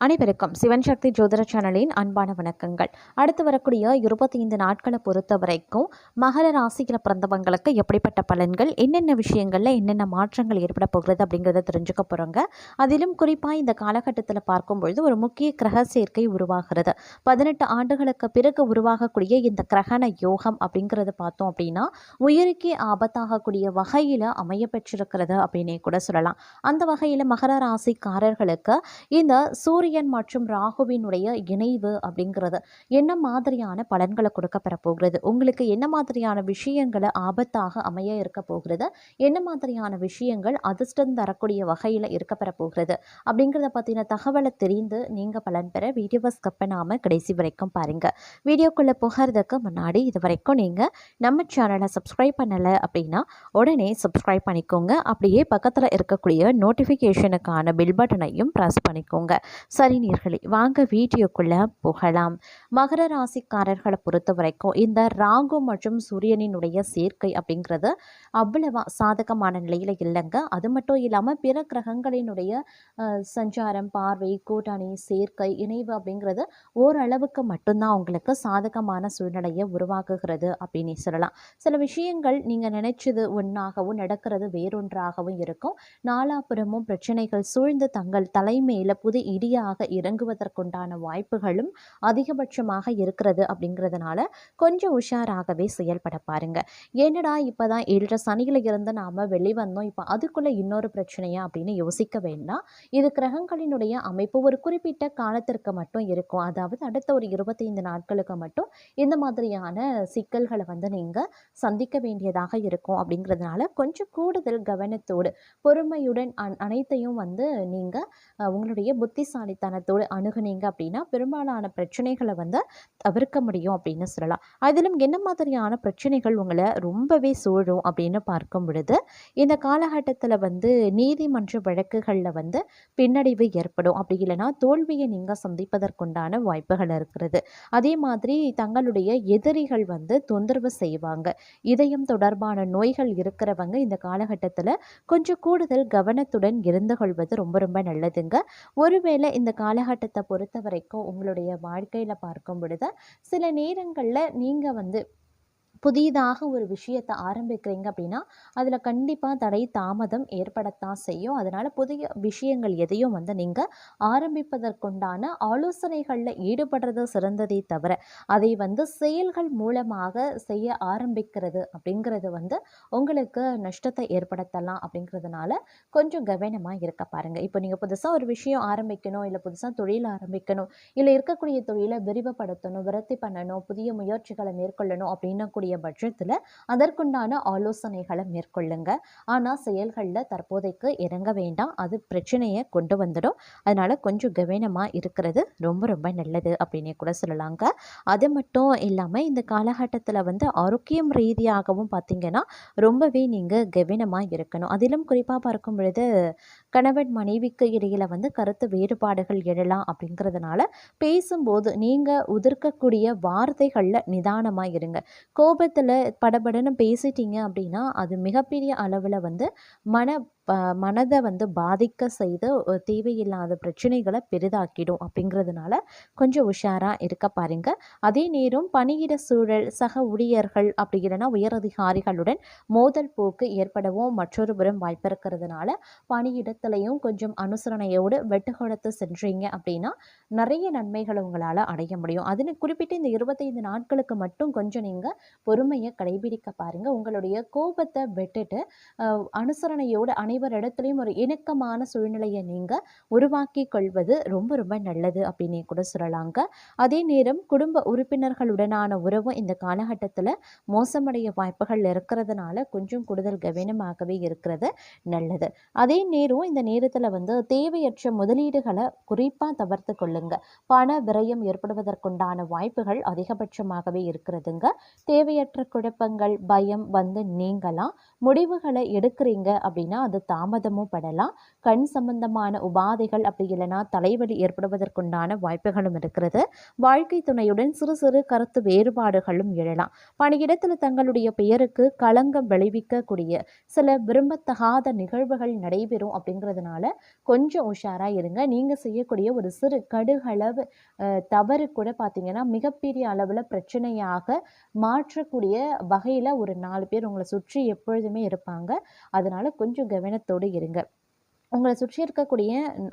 அனைவருக்கும் சிவன் சக்தி ஜோதிட சேனலின் அன்பான வணக்கங்கள். அடுத்து வரக்கூடிய இருபத்தி ஐந்து நாட்களை பொறுத்த வரைக்கும் மகர ராசியில் பிறந்தவங்களுக்கு எப்படிப்பட்ட பலன்கள் என்னென்ன விஷயங்களில் என்னென்ன மாற்றங்கள் ஏற்பட போகிறது அப்படிங்கிறத தெரிஞ்சுக்க போகிறோங்க அதிலும் குறிப்பாக இந்த காலகட்டத்தில் பார்க்கும்பொழுது ஒரு முக்கிய கிரக சேர்க்கை உருவாகிறது. பதினெட்டு ஆண்டுகளுக்கு பிறகு உருவாகக்கூடிய இந்த கிரகண யோகம் அப்படிங்கிறத பார்த்தோம் அப்படின்னா உயிருக்கே ஆபத்தாகக்கூடிய வகையில் அமைய பெற்றிருக்கிறது அப்படின்னே கூட சொல்லலாம். அந்த வகையில் மகர ராசிக்காரர்களுக்கு இந்த சூரிய சூரியன் மற்றும் ராகுவினுடைய இணைவு அப்படிங்கிறது என்ன மாதிரியான பலன்களை கொடுக்க பெறப்போகிறது உங்களுக்கு என்ன மாதிரியான விஷயங்களை ஆபத்தாக அமைய இருக்க போகிறது? என்ன மாதிரியான விஷயங்கள் அதிர்ஷ்டம் தரக்கூடிய வகையில் இருக்க பெறப்போகிறது அப்படிங்கிறத பற்றின தகவலை தெரிந்து நீங்கள் பலன் பெற வீடியோவை ஸ்கப் பண்ணாமல் கடைசி வரைக்கும் பாருங்கள் வீடியோக்குள்ளே போகிறதுக்கு முன்னாடி இது வரைக்கும் நீங்கள் நம்ம சேனலை சப்ஸ்கிரைப் பண்ணலை அப்படின்னா உடனே சப்ஸ்கிரைப் பண்ணிக்கோங்க. அப்படியே பக்கத்தில் இருக்கக்கூடிய நோட்டிஃபிகேஷனுக்கான பில் பட்டனையும் ப்ரெஸ் பண்ணிக்கோங்க. சரி நீர்களே வாங்க வீடியோக்குள்ளே போகலாம். மகர ராசிக்காரர்களை பொறுத்த வரைக்கும் இந்த ராகு மற்றும் சூரியனினுடைய சேர்க்கை அப்படிங்கிறது அவ்வளவா சாதகமான நிலையில் இல்லைங்க. அது மட்டும் இல்லாமல் பிற கிரகங்களினுடைய சஞ்சாரம் பார்வை கூட்டணி சேர்க்கை இணைவு அப்படிங்கிறது ஓரளவுக்கு மட்டும்தான் உங்களுக்கு சாதகமான சூழ்நிலையை உருவாக்குகிறது அப்படின்னு சொல்லலாம். சில விஷயங்கள் நீங்கள் நினைச்சது ஒன்றாகவும் நடக்கிறது வேறொன்றாகவும் இருக்கும். நாலாபுரமும் பிரச்சனைகள் சூழ்ந்து தங்கள் தலைமையில் புது இடியாக வேகமாக இறங்குவதற்குண்டான வாய்ப்புகளும் அதிகபட்சமாக இருக்கிறது அப்படிங்கிறதுனால கொஞ்சம் உஷாராகவே செயல்பட பாருங்க. என்னடா இப்போ தான் ஏழரை சனியில் இருந்து நாம் வெளிவந்தோம் இப்போ அதுக்குள்ளே இன்னொரு பிரச்சனையா அப்படின்னு யோசிக்க வேண்டாம். இது கிரகங்களினுடைய அமைப்பு ஒரு குறிப்பிட்ட காலத்திற்கு மட்டும் இருக்கும். அதாவது அடுத்த ஒரு இருபத்தைந்து நாட்களுக்கு மட்டும் இந்த மாதிரியான சிக்கல்களை வந்து நீங்கள் சந்திக்க வேண்டியதாக இருக்கும் அப்படிங்கிறதுனால கொஞ்சம் கூடுதல் கவனத்தோடு பொறுமையுடன் அனைத்தையும் வந்து நீங்கள் உங்களுடைய புத்திசாலி தனத்தோடு அணுகுனீங்க அப்படின்னா பெரும்பாலான பிரச்சனைகளை வந்து தவிர்க்க முடியும் அப்படின்னு சொல்லலாம். அதிலும் என்ன மாதிரியான பிரச்சனைகள் உங்களை ரொம்பவே சூழும் அப்படின்னு பார்க்கும் பொழுது இந்த காலகட்டத்தில் வந்து நீதிமன்ற வழக்குகளில் வந்து பின்னடைவு ஏற்படும். அப்படி இல்லைன்னா தோல்வியை நீங்கள் சந்திப்பதற்குண்டான வாய்ப்புகள் இருக்கிறது. அதே மாதிரி தங்களுடைய எதிரிகள் வந்து தொந்தரவு செய்வாங்க. இதயம் தொடர்பான நோய்கள் இருக்கிறவங்க இந்த காலகட்டத்தில் கொஞ்சம் கூடுதல் கவனத்துடன் இருந்து கொள்வது ரொம்ப ரொம்ப நல்லதுங்க. ஒருவேளை இந்த இந்த காலகட்டத்தை பொறுத்த வரைக்கும் உங்களுடைய வாழ்க்கையில் பார்க்கும் பொழுது சில நேரங்களில் நீங்கள் வந்து புதிதாக ஒரு விஷயத்தை ஆரம்பிக்கிறீங்க அப்படின்னா அதில் கண்டிப்பாக தடை தாமதம் ஏற்படத்தான் செய்யும். அதனால் புதிய விஷயங்கள் எதையும் வந்து நீங்கள் ஆரம்பிப்பதற்குண்டான ஆலோசனைகளில் ஈடுபடுறது சிறந்ததே தவிர அதை வந்து செயல்கள் மூலமாக செய்ய ஆரம்பிக்கிறது அப்படிங்கிறது வந்து உங்களுக்கு நஷ்டத்தை ஏற்படுத்தலாம் அப்படிங்கிறதுனால கொஞ்சம் கவனமாக இருக்க பாருங்கள் இப்போ நீங்கள் புதுசாக ஒரு விஷயம் ஆரம்பிக்கணும் இல்லை புதுசாக தொழில் ஆரம்பிக்கணும் இல்லை இருக்கக்கூடிய தொழிலை விரிவுபடுத்தணும் விரத்தி பண்ணணும் புதிய முயற்சிகளை மேற்கொள்ளணும் அப்படின்னக்கூடிய இருக்கக்கூடிய பட்சத்தில் அதற்குண்டான ஆலோசனைகளை மேற்கொள்ளுங்க. ஆனால் செயல்களில் தற்போதைக்கு இறங்க வேண்டாம். அது பிரச்சனையை கொண்டு வந்துடும். அதனால் கொஞ்சம் கவனமாக இருக்கிறது ரொம்ப ரொம்ப நல்லது அப்படின்னே கூட சொல்லலாங்க. அது மட்டும் இல்லாமல் இந்த காலகட்டத்தில் வந்து ஆரோக்கியம் ரீதியாகவும் பார்த்திங்கன்னா ரொம்பவே நீங்கள் கவனமாக இருக்கணும். அதிலும் குறிப்பாக பார்க்கும் பொழுது கணவன் மனைவிக்கு இடையில் வந்து கருத்து வேறுபாடுகள் எழலாம் அப்படிங்கிறதுனால பேசும்போது நீங்கள் உதிர்க்கக்கூடிய வார்த்தைகளில் நிதானமாக இருங்க. கோபத்தில் படபடன்னு பேசிட்டீங்க அப்படின்னா அது மிகப்பெரிய அளவில் வந்து மன மனதை வந்து பாதிக்க செய்து தேவையில்லாத பிரச்சனைகளை பெரிதாக்கிடும் அப்படிங்கிறதுனால கொஞ்சம் உஷாராக இருக்க பாருங்க. அதே நேரம் பணியிட சூழல் சக ஊழியர்கள் அப்படி இல்லைன்னா உயரதிகாரிகளுடன் மோதல் போக்கு ஏற்படவும் மற்றொரு புறம் வாய்ப்பு இருக்கிறதுனால பணியிடத்துலையும் கொஞ்சம் அனுசரணையோடு வெட்டுகொடுத்து சென்றீங்க அப்படின்னா நிறைய நன்மைகளை உங்களால் அடைய முடியும். அதில் குறிப்பிட்டு இந்த இருபத்தைந்து நாட்களுக்கு மட்டும் கொஞ்சம் நீங்கள் பொறுமையை கடைபிடிக்க பாருங்கள் உங்களுடைய கோபத்தை விட்டுட்டு அனுசரணையோடு அனை அனைவரிடத்துலையும் ஒரு இணக்கமான சூழ்நிலையை நீங்கள் உருவாக்கி கொள்வது ரொம்ப ரொம்ப நல்லது அப்படின்னு கூட சொல்லலாங்க. அதே நேரம் குடும்ப உறுப்பினர்களுடனான உறவும் இந்த காலகட்டத்தில் மோசமடைய வாய்ப்புகள் இருக்கிறதுனால கொஞ்சம் கூடுதல் கவனமாகவே இருக்கிறது நல்லது. அதே நேரம் இந்த நேரத்தில் வந்து தேவையற்ற முதலீடுகளை குறிப்பாக தவிர்த்து கொள்ளுங்க. பண விரயம் ஏற்படுவதற்குண்டான வாய்ப்புகள் அதிகபட்சமாகவே இருக்கிறதுங்க. தேவையற்ற குழப்பங்கள் பயம் வந்து நீங்களாம் முடிவுகளை எடுக்கிறீங்க அப்படின்னா அது தாமதமும் படலாம். கண் சம்பந்தமான உபாதைகள் அப்படி இல்லைன்னா தலைவலி ஏற்படுவதற்குண்டான வாய்ப்புகளும் இருக்கிறது. வாழ்க்கை துணையுடன் சிறு சிறு கருத்து வேறுபாடுகளும் எழலாம். பணியிடத்தில் தங்களுடைய பெயருக்கு களங்கம் விளைவிக்கக்கூடிய சில விரும்பத்தகாத நிகழ்வுகள் நடைபெறும் அப்படிங்கிறதுனால கொஞ்சம் உஷாராக இருங்க. நீங்கள் செய்யக்கூடிய ஒரு சிறு கடுகளவு தவறு கூட பார்த்தீங்கன்னா மிகப்பெரிய அளவில் பிரச்சனையாக மாற்றக்கூடிய வகையில் ஒரு நாலு பேர் உங்களை சுற்றி எப்பொழுதுமே இருப்பாங்க. அதனால கொஞ்சம் கவனம் கவனத்தோடு இருங்க. உங்களை சுற்றி இருக்கக்கூடிய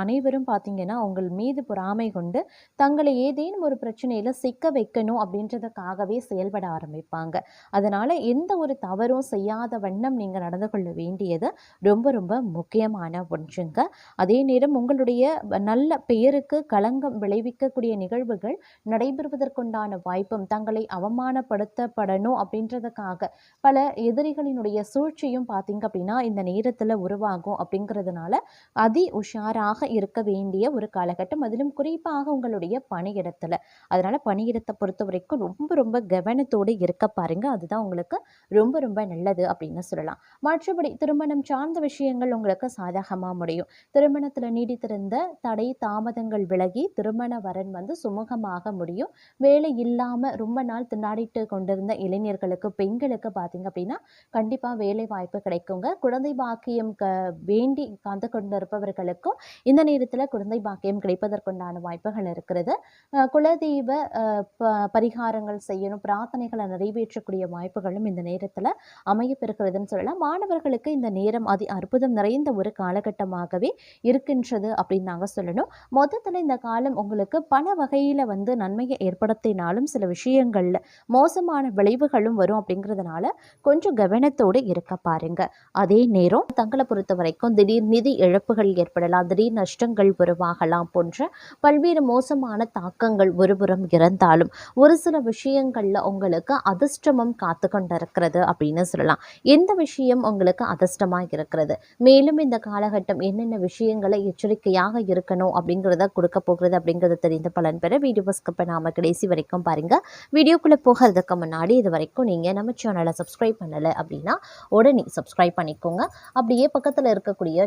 அனைவரும் பார்த்தீங்கன்னா உங்கள் மீது பொறாமை கொண்டு தங்களை ஏதேனும் ஒரு பிரச்சனையில் சிக்க வைக்கணும் அப்படின்றதுக்காகவே செயல்பட ஆரம்பிப்பாங்க. அதனால் எந்த ஒரு தவறும் செய்யாத வண்ணம் நீங்கள் நடந்து கொள்ள வேண்டியது ரொம்ப ரொம்ப முக்கியமான ஒன்றுங்க. அதே நேரம் உங்களுடைய நல்ல பெயருக்கு களங்கம் விளைவிக்கக்கூடிய நிகழ்வுகள் நடைபெறுவதற்குண்டான வாய்ப்பும் தங்களை அவமானப்படுத்தப்படணும் அப்படின்றதுக்காக பல எதிரிகளினுடைய சூழ்ச்சியும் பார்த்தீங்க அப்படின்னா இந்த நேரத்தில் உருவாகும் அப்படிங்கிறதுனால அதி உஷாராக இருக்க வேண்டிய ஒரு காலகட்டம். அதிலும் குறிப்பாக உங்களுடைய பணியிடத்தில். அதனால் பணியிடத்தை பொறுத்த வரைக்கும் ரொம்ப ரொம்ப கவனத்தோடு இருக்க பாருங்க. அதுதான் உங்களுக்கு ரொம்ப ரொம்ப நல்லது அப்படின்னு சொல்லலாம். மற்றபடி திருமணம் சார்ந்த விஷயங்கள் உங்களுக்கு சாதகமாக முடியும். திருமணத்தில் நீடித்திருந்த தடை தாமதங்கள் விலகி திருமண வரன் வந்து சுமூகமாக முடியும். வேலை இல்லாமல் ரொம்ப நாள் திண்டாடிட்டு கொண்டிருந்த இளைஞர்களுக்கு பெண்களுக்கு பார்த்தீங்க அப்படின்னா கண்டிப்பாக வேலை வாய்ப்பு கிடைக்குங்க. குழந்தை பாக்கியம் க வேண்டி காத்து கொண்டிருப்பவர்களுக்கும் இந்த நேரத்தில் குழந்தை பாக்கியம் கிடைப்பதற்குண்டான வாய்ப்புகள் இருக்கிறது. குலதெய்வ ப- பரிகாரங்கள் செய்யணும் பிரார்த்தனைகளை நிறைவேற்றக்கூடிய வாய்ப்புகளும் இந்த நேரத்தில் அமையப்பெறுகிறதுன்னு சொல்லலாம். மாணவர்களுக்கு இந்த நேரம் அதி அற்புதம் நிறைந்த ஒரு காலகட்டமாகவே இருக்கின்றது அப்படின்னு நாங்கள் சொல்லணும். மொத்தத்தில் இந்த காலம் உங்களுக்கு பல வகையில் வந்து நன்மையை ஏற்படுத்தினாலும் சில விஷயங்களில் மோசமான விளைவுகளும் வரும் அப்படிங்கிறதுனால கொஞ்சம் கவனத்தோடு இருக்க பாருங்க. அதே நேரம் தங்களை பொறுத்த வரைக்கும் திடீர் நிதி இழப்புகள் ஏற்படலாம் திடீர் நஷ்டங்கள் உருவாகலாம் போன்ற பல்வேறு மோசமான தாக்கங்கள் ஒருபுறம் இருந்தாலும் ஒரு சில விஷயங்களில் உங்களுக்கு அதிர்ஷ்டமும் காத்து கொண்டிருக்கிறது அப்படின்னு சொல்லலாம். எந்த விஷயம் உங்களுக்கு அதிர்ஷ்டமாக இருக்கிறது? மேலும் இந்த காலகட்டம் என்னென்ன விஷயங்களை எச்சரிக்கையாக இருக்கணும் அப்படிங்கிறத கொடுக்க போகிறது அப்படிங்கிறத தெரிந்த பலன் பெற வீடியோ ஸ்கிப் நாம கடைசி வரைக்கும் பாருங்க. வீடியோக்குள்ளே போகிறதுக்கு முன்னாடி இது வரைக்கும் நீங்கள் நம்ம சேனலை சப்ஸ்கிரைப் பண்ணலை அப்படின்னா உடனே சப்ஸ்கிரைப் பண்ணிக்கோங்க. அப்படியே பக்கத்தில் இருக்கக்கூடிய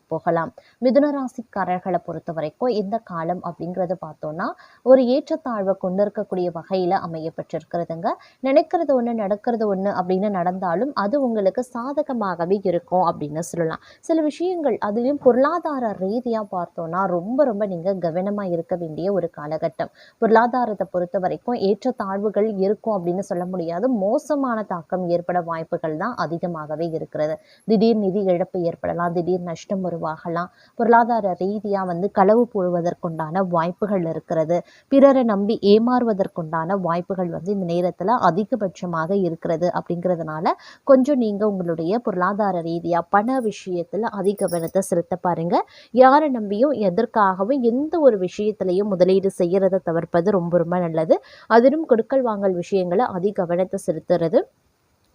போகலாம். மிதுன ராசிக்காரர்களை பொறுத்த வரைக்கும் இந்த காலம் அப்படிங்கிறத பார்த்தோம்னா ஒரு ஏற்றத்தாழ்வை கொண்டு இருக்கக்கூடிய வகையில் அமையப்பட்டிருக்கிறதுங்க. நினைக்கிறது ஒன்று நடக்கிறது ஒன்று அப்படின்னு நடந்தாலும் அது உங்களுக்கு சாதகமாகவே இருக்கும் அப்படின்னு சொல்லலாம். சில விஷயங்கள் அதுலேயும் பொருளாதார ரீதியாக பார்த்தோம்னா ரொம்ப ரொம்ப நீங்கள் கவனமாக இருக்க வேண்டிய ஒரு காலகட்டம். பொருளாதாரத்தை பொறுத்த வரைக்கும் ஏற்றத்தாழ்வுகள் இருக்கும் அப்படின்னு சொல்ல முடியாது. மோசமான தாக்கம் ஏற்பட வாய்ப்புகள் தான் அதிகமாகவே இருக்கிறது. திடீர் நிதி இழப்பு ஏற்படலாம் திடீர் நஷ்டம் வரும் உருவாகலாம். பொருளாதார ரீதியாக வந்து களவு போடுவதற்குண்டான வாய்ப்புகள் இருக்கிறது. பிறரை நம்பி ஏமாறுவதற்குண்டான வாய்ப்புகள் வந்து இந்த நேரத்தில் அதிகபட்சமாக இருக்கிறது அப்படிங்கிறதுனால கொஞ்சம் நீங்கள் உங்களுடைய பொருளாதார ரீதியாக பண விஷயத்தில் அதிக கவனத்தை செலுத்த பாருங்க. யாரை நம்பியும் எதற்காகவும் எந்த ஒரு விஷயத்திலையும் முதலீடு செய்யறதை தவிர்ப்பது ரொம்ப ரொம்ப நல்லது. அதிலும் கொடுக்கல் வாங்கல் விஷயங்களை அதிக கவனத்தை செலுத்துறது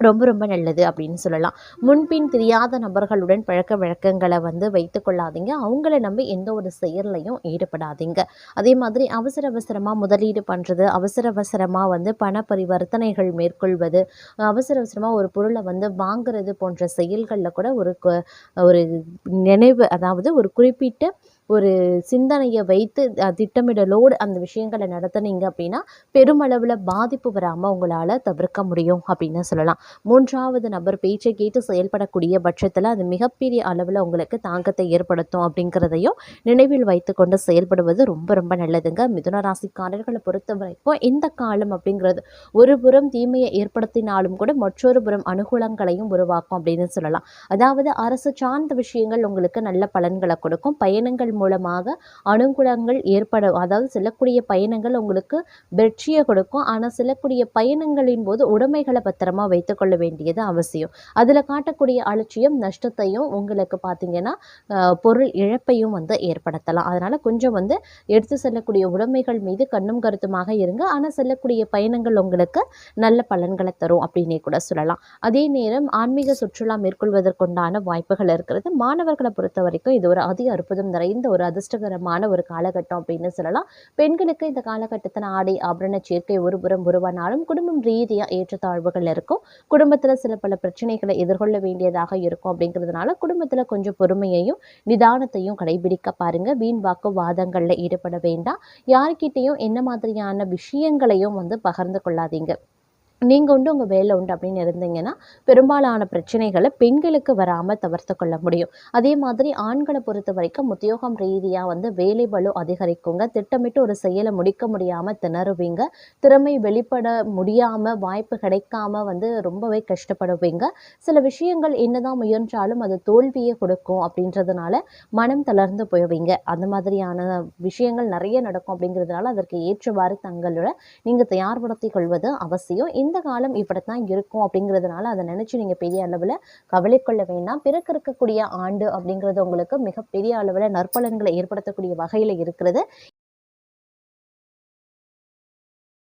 ரொம்ப ரொம்ப நல்லது அப்படின்னு சொல்லலாம். முன்பின் தெரியாத நபர்களுடன் பழக்க வழக்கங்களை வந்து வைத்து கொள்ளாதீங்க. அவங்கள நம்பி எந்த ஒரு செயல்லையும் ஈடுபடாதீங்க. அதே மாதிரி அவசர அவசரமாக முதலீடு பண்ணுறது அவசர அவசரமாக வந்து பண பரிவர்த்தனைகள் மேற்கொள்வது அவசர அவசரமாக ஒரு பொருளை வந்து வாங்குறது போன்ற செயல்களில் கூட ஒரு ஒரு நினைவு அதாவது ஒரு குறிப்பிட்ட ஒரு சிந்தனையை வைத்து திட்டமிடலோடு அந்த விஷயங்களை நடத்துனீங்க அப்படின்னா பெருமளவில் பாதிப்பு வராமல் உங்களால் தவிர்க்க முடியும் அப்படின்னு சொல்லலாம். மூன்றாவது நபர் பேச்சை கேட்டு செயல்படக்கூடிய பட்சத்தில் அது மிகப்பெரிய அளவில் உங்களுக்கு தாக்கத்தை ஏற்படுத்தும் அப்படிங்கிறதையும் நினைவில் வைத்துக்கொண்டு செயல்படுவது ரொம்ப ரொம்ப நல்லதுங்க. மிதுன ராசிக்காரர்களை பொறுத்த வரைக்கும் இந்த காலம் அப்படிங்கிறது ஒரு புறம் தீமையை ஏற்படுத்தினாலும் கூட மற்றொரு புறம் அனுகூலங்களையும் உருவாக்கும் அப்படின்னு சொல்லலாம். அதாவது அரசு சார்ந்த விஷயங்கள் உங்களுக்கு நல்ல பலன்களை கொடுக்கும். பயணங்கள் மூலமாக அனுகூலங்கள் ஏற்பட அதாவது செல்லக்கூடிய பயணங்கள் உங்களுக்கு வெற்றியை கொடுக்கும். ஆனால் செல்லக்கூடிய பயணங்களின் போது உடைமைகளை பத்திரமா வைத்துக்கொள்ள வேண்டியது அவசியம். அதில் காட்டக்கூடிய அலட்சியம் நஷ்டத்தையும் உங்களுக்கு பார்த்தீங்கன்னா பொருள் இழப்பையும் வந்து ஏற்படுத்தலாம். அதனால் கொஞ்சம் வந்து எடுத்து செல்லக்கூடிய உடைமைகள் மீது கண்ணும் கருத்துமாக இருங்க. ஆனால் செல்லக்கூடிய பயணங்கள் உங்களுக்கு நல்ல பலன்களை தரும் அப்படின்னே கூட சொல்லலாம். அதே நேரம் ஆன்மீக சுற்றுலா மேற்கொள்வதற்குண்டான வாய்ப்புகள் இருக்கிறது. மாணவர்களை பொறுத்த வரைக்கும் இது ஒரு அதி அற்புதம் நிறைந்த ஒரு அதிர்ஷ்டகரமான ஒரு காலகட்டம் அப்படின்னு சொல்லலாம். பெண்களுக்கு இந்த காலகட்டத்தில் ஆடை ஆபரண சேர்க்கை ஒருபுறம் உருவானாலும் குடும்பம் ரீதியாக ஏற்றத்தாழ்வுகள் இருக்கும். குடும்பத்தில் சில பல பிரச்சனைகளை எதிர்கொள்ள வேண்டியதாக இருக்கும் அப்படிங்கிறதுனால குடும்பத்தில் கொஞ்சம் பொறுமையையும் நிதானத்தையும் கடைபிடிக்க பாருங்க. வீண் வாக்குவாதங்களில் ஈடுபட வேண்டாம். யார்கிட்டையும் என்ன மாதிரியான விஷயங்களையும் வந்து பகிர்ந்து கொள்ளாதீங்க. நீங்கள் உண்டு உங்கள் வேலை உண்டு அப்படின்னு இருந்தீங்கன்னா பெரும்பாலான பிரச்சனைகளை பெண்களுக்கு வராமல் தவிர்த்து கொள்ள முடியும். அதே மாதிரி ஆண்களை பொறுத்த வரைக்கும் உத்தியோகம் ரீதியாக வந்து வேலை பலு அதிகரிக்குங்க. திட்டமிட்டு ஒரு செயலை முடிக்க முடியாமல் திணறுவீங்க. திறமை வெளிப்பட முடியாமல் வாய்ப்பு கிடைக்காம வந்து ரொம்பவே கஷ்டப்படுவீங்க. சில விஷயங்கள் என்னதான் முயன்றாலும் அது தோல்வியை கொடுக்கும் அப்படின்றதுனால மனம் தளர்ந்து போவீங்க அந்த மாதிரியான விஷயங்கள் நிறைய நடக்கும் அப்படிங்கிறதுனால அதற்கு ஏற்றவாறு தங்களோட நீங்கள் தயார்படுத்திக் கொள்வது அவசியம். இந்த காலம் இப்படித்தான் இருக்கும் அப்படிங்கிறதுனால அதை நினச்சி நீங்கள் பெரிய அளவில் கவலை கொள்ள வேண்டாம். பிறக்க இருக்கக்கூடிய ஆண்டு அப்படிங்கிறது உங்களுக்கு மிகப்பெரிய அளவில் நற்பலன்களை ஏற்படுத்தக்கூடிய வகையில் இருக்கிறது.